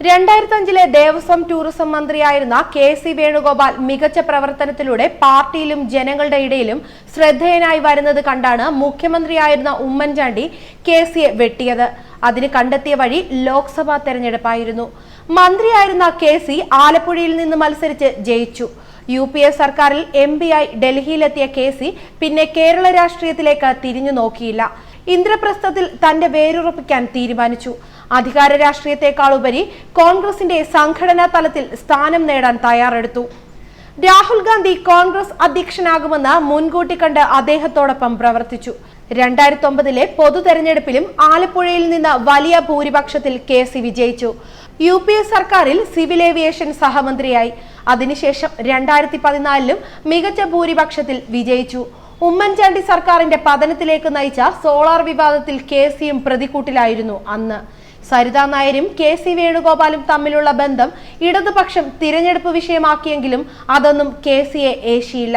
രണ്ടായിരത്തി അഞ്ചിലെ ദേവസ്വം ടൂറിസം മന്ത്രിയായിരുന്ന കെ സി വേണുഗോപാൽ മികച്ച പ്രവർത്തനത്തിലൂടെ പാർട്ടിയിലും ജനങ്ങളുടെ ഇടയിലും ശ്രദ്ധേയനായി വരുന്നത് കണ്ടാണ് മുഖ്യമന്ത്രിയായിരുന്ന ഉമ്മൻചാണ്ടി കെ സിയെ വെട്ടിയത്. അതിന് കണ്ടെത്തിയ വഴി ലോക്സഭാ തെരഞ്ഞെടുപ്പായിരുന്നു. മന്ത്രിയായിരുന്ന കെ സി ആലപ്പുഴയിൽ നിന്ന് മത്സരിച്ച് ജയിച്ചു. യു പി എ സർക്കാരിൽ എം ആയി ഡൽഹിയിലെത്തിയ കെ സി പിന്നെ കേരള രാഷ്ട്രീയത്തിലേക്ക് തിരിഞ്ഞു നോക്കിയില്ല. ഇന്ദ്രപ്രസ്ഥത്തിൽ തന്റെ വേരുറപ്പിക്കാൻ തീരുമാനിച്ചു. അധികാര രാഷ്ട്രീയത്തെക്കാൾ ഉപരി കോൺഗ്രസിന്റെ സംഘടനാ തലത്തിൽ സ്ഥാനം നേടാൻ തയ്യാറെടുത്തു. രാഹുൽ ഗാന്ധി കോൺഗ്രസ് അധ്യക്ഷനാകുമെന്ന് മുൻകൂട്ടി കണ്ട് അദ്ദേഹത്തോടൊപ്പം പ്രവർത്തിച്ചു. രണ്ടായിരത്തി ഒമ്പതിലെ പൊതു തെരഞ്ഞെടുപ്പിലും ആലപ്പുഴയിൽ നിന്ന് വലിയ ഭൂരിപക്ഷത്തിൽ കെ സി വിജയിച്ചു. യു പി എ സർക്കാരിൽ സിവിൽ ഏവിയേഷൻ സഹമന്ത്രിയായി. അതിനുശേഷം രണ്ടായിരത്തി പതിനാലിലും മികച്ച ഭൂരിപക്ഷത്തിൽ വിജയിച്ചു. ഉമ്മൻചാണ്ടി സർക്കാരിന്റെ പതനത്തിലേക്ക് നയിച്ച സോളാർ വിവാദത്തിൽ കെ സിയും പ്രതിക്കൂട്ടിലായിരുന്നു അന്ന്. സരിതാ നായരും കെ സി വേണുഗോപാലും തമ്മിലുള്ള ബന്ധം ഇടതുപക്ഷം തിരഞ്ഞെടുപ്പ് വിഷയമാക്കിയെങ്കിലും അതൊന്നും കെ സിയെ ഏശിയില്ല.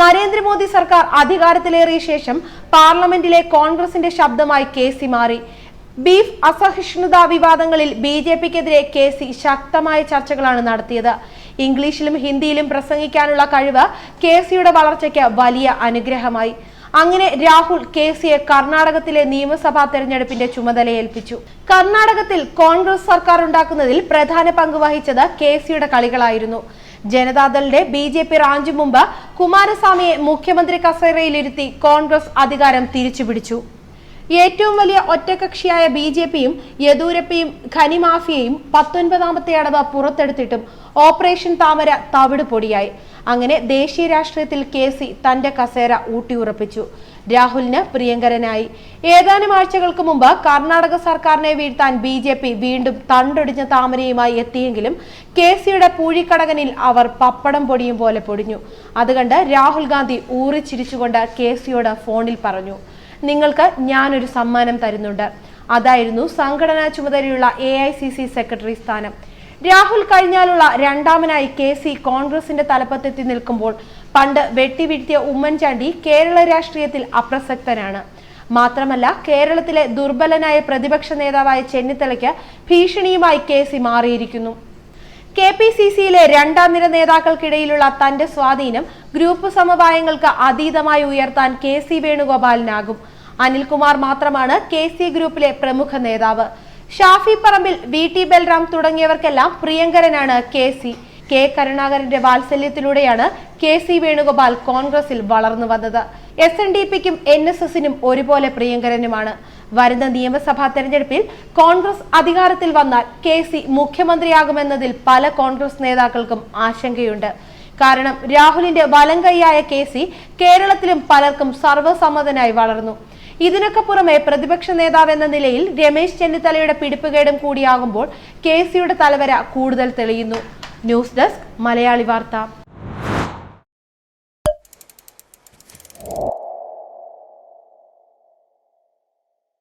നരേന്ദ്രമോദി സർക്കാർ അധികാരത്തിലേറിയ ശേഷം പാർലമെന്റിലെ കോൺഗ്രസിന്റെ ശബ്ദമായി കെ സി മാറി. ബീഫ് അസഹിഷ്ണുതാ വിവാദങ്ങളിൽ ബി ജെ പിക്കെതിരെ കെ സി ശക്തമായ ചർച്ചകളാണ് നടത്തിയത്. ഇംഗ്ലീഷിലും ഹിന്ദിയിലും പ്രസംഗിക്കാനുള്ള കഴിവ് കെ സിയുടെ വളർച്ചയ്ക്ക് വലിയ അനുഗ്രഹമായി. അങ്ങനെ രാഹുൽ കെ സിയെ കർണാടകത്തിലെ നിയമസഭാ തെരഞ്ഞെടുപ്പിന്റെ ചുമതലയേൽപ്പിച്ചു കർണാടകത്തിൽ കോൺഗ്രസ് സർക്കാർ ഉണ്ടാക്കുന്നതിൽ പ്രധാന പങ്ക് വഹിച്ചത് കെ സിയുടെ കളികളായിരുന്നു. ജനതാദളിന്റെ ബി ജെ പി റാഞ്ചു മുമ്പ് കുമാരസ്വാമിയെ മുഖ്യമന്ത്രി കസേരയിലിരുത്തി കോൺഗ്രസ് അധികാരം തിരിച്ചുപിടിച്ചു. ഏറ്റവും വലിയ ഒറ്റകക്ഷിയായ ബി ജെ പിയും യദൂരപ്പയും ഖനിമാഫിയയും പത്തൊൻപതാമത്തെ അടവ് പുറത്തെടുത്തിട്ടും ഓപ്പറേഷൻ താമര തവിട് പൊടിയായി. അങ്ങനെ ദേശീയ രാഷ്ട്രീയത്തിൽ കെ സി തന്റെ കസേര ഊട്ടിയുറപ്പിച്ചു. രാഹുലിന് പ്രിയങ്കരനായി. ഏതാനും ആഴ്ചകൾക്ക് മുമ്പ് കർണാടക സർക്കാരിനെ വീഴ്ത്താൻ ബി ജെ പി വീണ്ടും തണ്ടൊടിഞ്ഞ താമരയുമായി എത്തിയെങ്കിലും കെ സിയുടെ പൂഴിക്കടകനിൽ അവർ പപ്പടം പൊടിയും പോലെ പൊടിഞ്ഞു. അതുകണ്ട് രാഹുൽ ഗാന്ധി ഊറിച്ചിരിച്ചുകൊണ്ട് കെ സിയോട് ഫോണിൽ പറഞ്ഞു. നിങ്ങൾക്ക് ഞാനൊരു സമ്മാനം തരുന്നുണ്ട്. അതായിരുന്നു സംഘടനാ ചുമതലയുള്ള എ സെക്രട്ടറി സ്ഥാനം. രാഹുൽ കഴിഞ്ഞാലുള്ള രണ്ടാമനായി കെ സി കോൺഗ്രസിന്റെ തലപ്പത്തെത്തി നിൽക്കുമ്പോൾ പണ്ട് വെട്ടിവീഴ്ത്തിയ ഉമ്മൻചാണ്ടി കേരള രാഷ്ട്രീയത്തിൽ അപ്രസക്തനാണ്. മാത്രമല്ല കേരളത്തിലെ ദുർബലനായ പ്രതിപക്ഷ നേതാവായ ചെന്നിത്തലയ്ക്ക് ഭീഷണിയുമായി കെ സി മാറിയിരിക്കുന്നു. കെ പി സി സിയിലെ രണ്ടാം നിര നേതാക്കൾക്കിടയിലുള്ള തന്റെ സ്വാധീനം ഗ്രൂപ്പ് സമവായങ്ങൾക്ക് അതീതമായി ഉയർത്താൻ കെ സി വേണുഗോപാലിനാകും. അനിൽകുമാർ മാത്രമാണ് കെ സി ഗ്രൂപ്പിലെ പ്രമുഖ നേതാവ്. ഷാഫി പറമ്പിൽ വി ടി ബൽറാം തുടങ്ങിയവർക്കെല്ലാം പ്രിയങ്കരനാണ് കെ സി. കെ കരുണാകരന്റെ വാത്സല്യത്തിലൂടെയാണ് കെ സി വേണുഗോപാൽ കോൺഗ്രസിൽ വളർന്നു വന്നത്. എസ് എൻ ഡി പിക്കും എൻ എസ് എസിനും ഒരുപോലെ പ്രിയങ്കരനുമാണ്. വരുന്ന നിയമസഭാ തെരഞ്ഞെടുപ്പിൽ കോൺഗ്രസ് അധികാരത്തിൽ വന്നാൽ കെ സി മുഖ്യമന്ത്രിയാകുമെന്നതിൽ പല കോൺഗ്രസ് നേതാക്കൾക്കും ആശങ്കയുണ്ട്. കാരണം രാഹുലിന്റെ വലം കൈയായ കെ സി കേരളത്തിലും പലർക്കും സർവസമ്മതനായി വളർന്നു. ഇതിനൊക്കെ പുറമെ പ്രതിപക്ഷ നേതാവ് എന്ന നിലയിൽ രമേശ് ചെന്നിത്തലയുടെ പിടിപ്പുകേടും കൂടിയാകുമ്പോൾ കെ സിയുടെ തലവര കൂടുതൽ തെളിയുന്നു. ന്യൂസ് ഡെസ്ക് മലയാളി വാർത്ത.